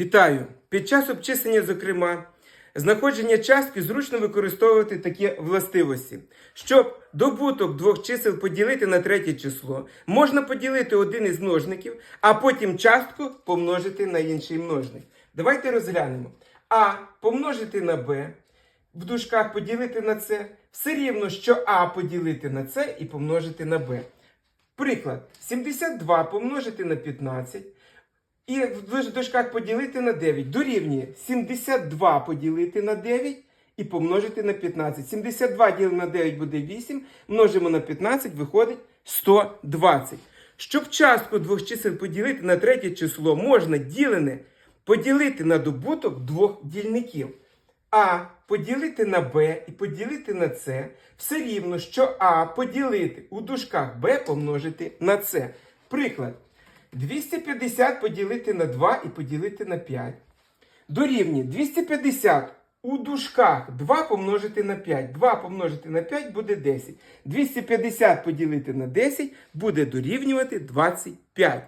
Вітаю! Під час обчислення, зокрема, знаходження частки зручно використовувати такі властивості. Щоб добуток двох чисел поділити на третє число, можна поділити один із множників, а потім частку помножити на інший множник. Давайте розглянемо. А помножити на Б, в дужках поділити на С, все рівно, що А поділити на С і помножити на Б. Приклад: 72 помножити на 15. І в дужках поділити на 9 дорівнює 72 поділити на 9 і помножити на 15. 72 ділимо на 9 буде 8, множимо на 15, виходить 120. Щоб частку двох чисел поділити на третє число, можна ділене поділити на добуток двох дільників. А поділити на Б і поділити на С все рівно, що А поділити у дужках Б помножити на С. Приклад. 250 поділити на 2 і поділити на 5. Дорівнює 250 у дужках 2 помножити на 5. 2 помножити на 5 буде 10. 250 поділити на 10 буде дорівнювати 25.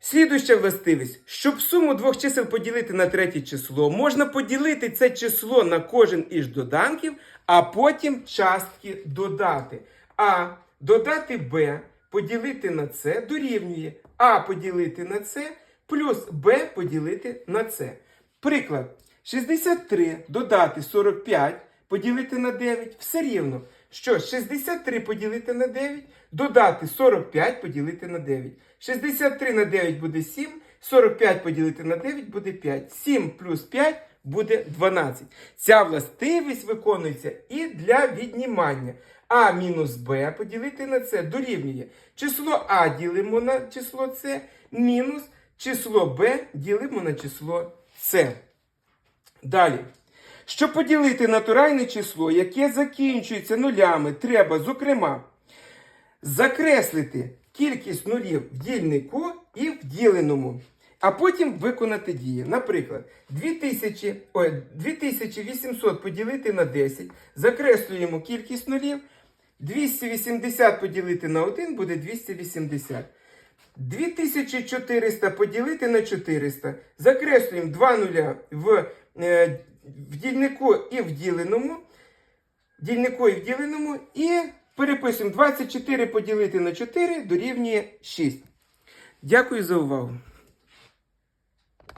Слідуюча властивість. Щоб суму двох чисел поділити на третє число, можна поділити це число на кожен із доданків, а потім частки додати. А додати Б поділити на С дорівнює А поділити на С плюс Б поділити на С. Приклад. 63 додати 45 поділити на 9 все рівно. Що 63 поділити на 9, додати 45 поділити на 9. 63 на 9 буде 7, 45 поділити на 9 буде 5. 7 плюс 5 буде 12. Ця властивість виконується і для віднімання. А мінус Б поділити на С дорівнює. Число А ділимо на число С, мінус число Б ділимо на число С. Далі. Щоб поділити натуральне число, яке закінчується нулями, треба, зокрема, закреслити кількість нулів в дільнику і в діленому, а потім виконати дії. Наприклад, 2000, ой, 2800 поділити на 10, закреслюємо кількість нулів, 280 поділити на 1 буде 280. 2400 поділити на 400. Закреслюємо 2 нуля в, е, в дільнику і в діленому. Дільнику і в діленому. І переписуємо 24 поділити на 4 дорівнює 6. Дякую за увагу.